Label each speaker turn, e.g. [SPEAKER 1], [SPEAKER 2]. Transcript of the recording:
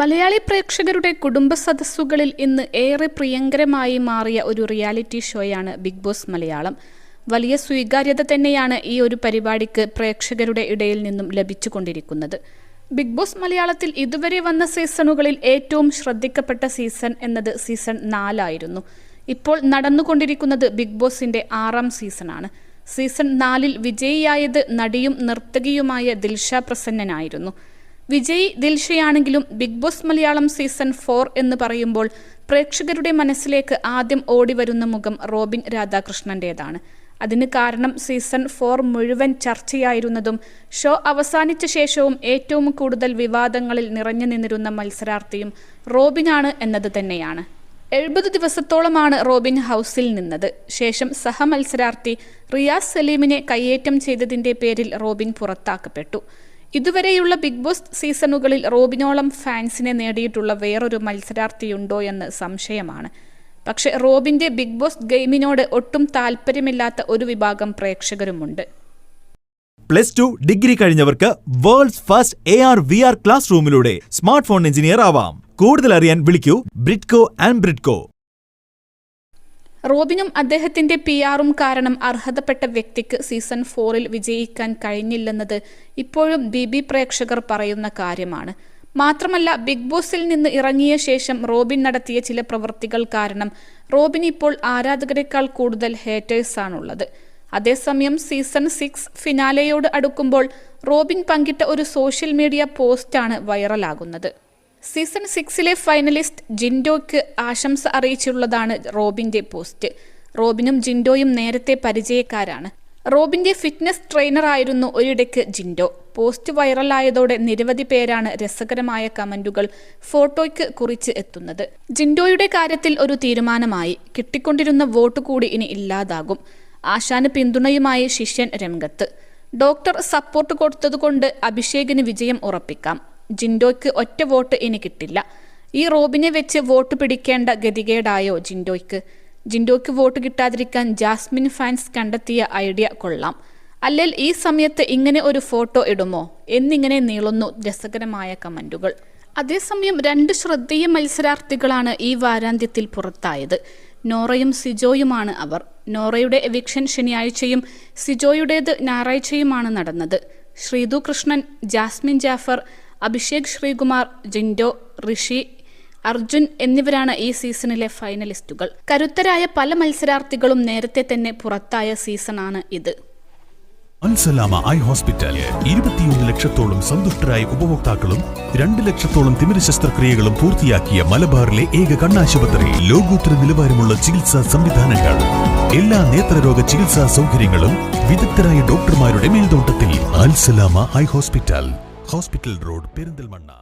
[SPEAKER 1] മലയാളി പ്രേക്ഷകരുടെ കുടുംബ സദസ്സുകളിൽ ഇന്ന് ഏറെ പ്രിയങ്കരമായി മാറിയ ഒരു റിയാലിറ്റി ഷോയാണ് ബിഗ് ബോസ് മലയാളം. വലിയ സ്വീകാര്യത തന്നെയാണ് ഈ ഒരു പരിപാടിക്ക് പ്രേക്ഷകരുടെ ഇടയിൽ നിന്നും ലഭിച്ചുകൊണ്ടിരിക്കുന്നത്. ബിഗ് ബോസ് മലയാളത്തിൽ ഇതുവരെ വന്ന സീസണുകളിൽ ഏറ്റവും ശ്രദ്ധിക്കപ്പെട്ട സീസൺ എന്നത് സീസൺ നാലായിരുന്നു. ഇപ്പോൾ നടന്നുകൊണ്ടിരിക്കുന്നത് ബിഗ് ബോസിന്റെ ആറാം സീസണാണ്. സീസൺ നാലിൽ വിജയിയായത് നടിയും നർത്തകിയുമായ ദിൽഷ പ്രസന്നനായിരുന്നു. വിജയ് ദിൽഷയാണെങ്കിലും Bigg Boss Malayalam season four എന്ന് പറയുമ്പോൾ പ്രേക്ഷകരുടെ മനസ്സിലേക്ക് ആദ്യം ഓടിവരുന്ന മുഖം റോബിൻ രാധാകൃഷ്ണന്റേതാണ്. അതിന് കാരണം സീസൺ ഫോർ മുഴുവൻ ചർച്ചയായിരുന്നതും ഷോ അവസാനിച്ച ശേഷവും ഏറ്റവും കൂടുതൽ വിവാദങ്ങളിൽ നിറഞ്ഞു നിന്നിരുന്ന മത്സരാർത്ഥിയും റോബിനാണ് എന്നത് തന്നെയാണ്. എഴുപത് ദിവസത്തോളമാണ് റോബിൻ ഹൗസിൽ നിന്നത്. ശേഷം സഹമത്സരാർത്ഥി റിയാസ് സലീമിനെ കയ്യേറ്റം ചെയ്തതിന്റെ പേരിൽ റോബിൻ പുറത്താക്കപ്പെട്ടു. ഇതുവരെയുള്ള ബിഗ് ബോസ് സീസണുകളിൽ റോബിനോളം ഫാൻസിനെ നേടിയിട്ടുള്ള വേറൊരു മത്സരാർത്ഥിയുണ്ടോ എന്ന് സംശയമാണ്. പക്ഷെ റോബിന്റെ ബിഗ് ബോസ് ഗെയിമിനോട് ഒട്ടും താല്പര്യമില്ലാത്ത ഒരു വിഭാഗം പ്രേക്ഷകരുമുണ്ട്.
[SPEAKER 2] Plus two degree കഴിഞ്ഞവർക്ക് world's first A R V R class റൂമിലൂടെ smart phone engineer ആവാം. കൂടുതൽ അറിയാൻ വിളിക്കൂ ബ്രിഡ്കോ ആൻഡ് ബ്രിഡ്കോ.
[SPEAKER 1] റോബിനും അദ്ദേഹത്തിന്റെ പി ആറും കാരണം അർഹതപ്പെട്ട വ്യക്തിക്ക് സീസൺ ഫോറിൽ വിജയിക്കാൻ കഴിഞ്ഞില്ലെന്നത് ഇപ്പോഴും ബി ബി പ്രേക്ഷകർ പറയുന്ന കാര്യമാണ്. മാത്രമല്ല ബിഗ് ബോസിൽ നിന്ന് ഇറങ്ങിയ ശേഷം റോബിൻ നടത്തിയ ചില പ്രവൃത്തികൾ കാരണം റോബിൻ ഇപ്പോൾ ആരാധകരെക്കാൾ കൂടുതൽ ഹേറ്റേഴ്സാണുള്ളത് അതേസമയം സീസൺ സിക്സ് ഫിനാലയോട് അടുക്കുമ്പോൾ റോബിൻ പങ്കിട്ട ഒരു സോഷ്യൽ മീഡിയ പോസ്റ്റാണ് വൈറലാകുന്നത് സീസൺ സിക്സിലെ ഫൈനലിസ്റ്റ് ജിൻഡോയ്ക്ക് ആശംസ അറിയിച്ചുള്ളതാണ് റോബിന്റെ പോസ്റ്റ്. റോബിനും ജിൻഡോയും നേരത്തെ പരിചയക്കാരാണ്. റോബിന്റെ ഫിറ്റ്നസ് ട്രെയിനർ ആയിരുന്നു ഒരിടയ്ക്ക് ജിൻഡോ. പോസ്റ്റ് വൈറലായതോടെ നിരവധി പേരാണ് രസകരമായ കമന്റുകൾ ഫോട്ടോയ്ക്ക് കുറിച്ച് എത്തുന്നത്. ജിൻഡോയുടെ കാര്യത്തിൽ ഒരു തീരുമാനമായി. കിട്ടിക്കൊണ്ടിരുന്ന വോട്ട് കൂടി ഇനി ഇല്ലാതാകും. ആശാന് പിന്തുണയുമായി ശിഷ്യൻ രംഗത്ത്. ഡോക്ടർ സപ്പോർട്ട് കൊടുത്തതുകൊണ്ട് അഭിഷേകിന് വിജയം ഉറപ്പിക്കാം. ജിൻഡോയ്ക്ക് ഒറ്റ വോട്ട് ഇനി കിട്ടില്ല. ഈ റോബിനെ വെച്ച് വോട്ട് പിടിക്കേണ്ട ഗതികേടായോ ജിൻഡോയ്ക്ക്? ജിൻഡോയ്ക്ക് വോട്ട് കിട്ടാതിരിക്കാൻ ജാസ്മിൻ ഫാൻസ് കണ്ടെത്തിയ ഐഡിയ കൊള്ളാം. അല്ലെങ്കിൽ ഈ സമയത്ത് ഇങ്ങനെ ഒരു ഫോട്ടോ ഇടുമോ? എന്നിങ്ങനെ നീളുന്നു രസകരമായ കമന്റുകൾ അതേസമയം രണ്ട് ശ്രദ്ധേയ മത്സരാർത്ഥികളാണ് ഈ വാരാന്ത്യത്തിൽ പുറത്തായത്. നോറയും സിജോയുമാണ് അവർ. നോറയുടെ എവിക്ഷൻ ശനിയാഴ്ചയും സിജോയുടേത് ഞായറാഴ്ചയുമാണ് നടന്നത്. ശ്രീതു കൃഷ്ണൻ ജാസ്മിൻ ജാഫർ അഭിഷേക് ശ്രീകുമാർ ജിൻഡോ ഋഷി അർജുൻ എന്നിവരാണ് ഈ സീസണിലെ ഫൈനലിസ്റ്റുകൾ. കരുത്തരായ പല മത്സരാർത്ഥികളും നേരത്തെ തന്നെ പുറത്തായ സീസണാണ് ഇത്.
[SPEAKER 3] Al Salama eye hospital. ഇരുപത്തിയൊന്ന് ലക്ഷത്തോളം സന്തുഷ്ടരായ ഉപഭോക്താക്കളും രണ്ട് ലക്ഷത്തോളം തിമിര ശസ്ത്രക്രിയകളും പൂർത്തിയാക്കിയ മലബാറിലെ ഏക കണ്ണാശുപത്രി. ലോകോത്തര നിലവാരമുള്ള ചികിത്സാ സംവിധാനങ്ങൾ. എല്ലാ നേത്രരോഗ ചികിത്സാ സൗകര്യങ്ങളും വിദഗ്ധരായ ഡോക്ടർമാരുടെ മേൽനോട്ടത്തിൽ. Al Salama eye hospital. Hospital road Perinthalmanna